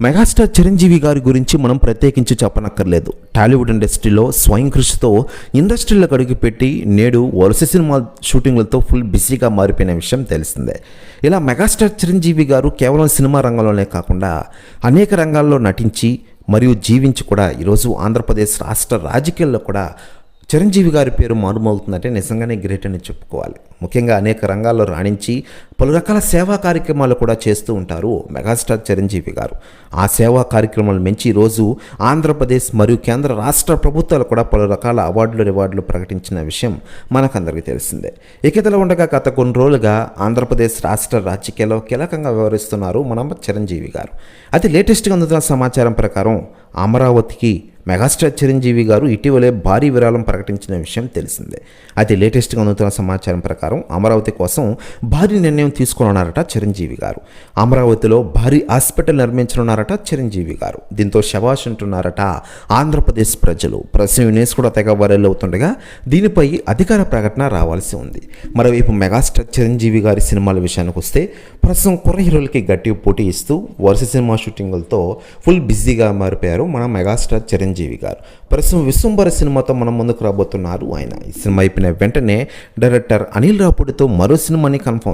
Megastar Chiranjeevi గారి గురించి మనం ప్రత్యేకించి చెప్పనక్కర్లేదు. టాలీవుడ్ ఇండస్ట్రీలో స్వయం కృషితో ఇండస్ట్రీలకు అడుగుపెట్టి నేడు వరుస సినిమా షూటింగ్లతో ఫుల్ బిజీగా మారిపోయిన విషయం తెలిసిందే. ఇలా మెగాస్టార్ చిరంజీవి గారు కేవలం సినిమా రంగంలోనే కాకుండా అనేక రంగాల్లో నటించి మరియు జీవించి కూడా ఈరోజు ఆంధ్రప్రదేశ్ రాష్ట్ర రాజకీయాల్లో కూడా చిరంజీవి గారి పేరు మారుమవుతుందంటే నిజంగానే గ్రేట్ అని చెప్పుకోవాలి. ముఖ్యంగా అనేక రంగాల్లో రాణించి పలు రకాల సేవా కార్యక్రమాలు కూడా చేస్తూ ఉంటారు మెగాస్టార్ చిరంజీవి గారు. ఆ సేవా కార్యక్రమాలు మించి ఈరోజు ఆంధ్రప్రదేశ్ మరియు కేంద్ర రాష్ట్ర ప్రభుత్వాలు కూడా పలు రకాల అవార్డులు రివార్డులు ప్రకటించిన విషయం మనకందరికీ తెలిసిందే. ఇకతలో ఉండగా గత కొన్ని రోజులుగా ఆంధ్రప్రదేశ్ రాష్ట్ర రాజకీయాల్లో కీలకంగా వ్యవహరిస్తున్నారు మనం చిరంజీవి గారు. అది లేటెస్ట్గా అందుతున్న సమాచారం ప్రకారం అమరావతికి మెగాస్టార్ చిరంజీవి గారు ఇటీవలే భారీ విరాళం ప్రకటించిన విషయం తెలిసిందే. అయితే లేటెస్ట్గా అందుతున్న సమాచారం ప్రకారం అమరావతి కోసం భారీ నిర్ణయం తీసుకోనున్నారట చిరంజీవి గారు. అమరావతిలో భారీ హాస్పిటల్ నిర్మించనున్నారట చిరంజీవి గారు. దీంతో శబాష్ అంటున్నారట ఆంధ్రప్రదేశ్ ప్రజలు ప్రస్తుతం యునెస్ కూడా తెగ వైరల్ అవుతుండగా దీనిపై అధికార ప్రకటన రావాల్సి ఉంది. మరోవైపు మెగాస్టార్ చిరంజీవి గారి సినిమాల విషయానికి వస్తే ప్రస్తుతం కుర్ర హీరోలకి గట్టి పోటీ ఇస్తూ వరుస సినిమా షూటింగులతో ఫుల్ బిజీగా మారిపోయారు మన మెగాస్టార్ చిరంజీవి గారు. ప్రస్తుతం విశ్వంబర సినిమాతో మనం ముందుకు రాబోతున్నారు ఆయన. ఈ సినిమా అయిపోయిన వెంటనే డైరెక్టర్ అనిల్ రాపుడితో మరో సినిమాని కన్ఫర్మ్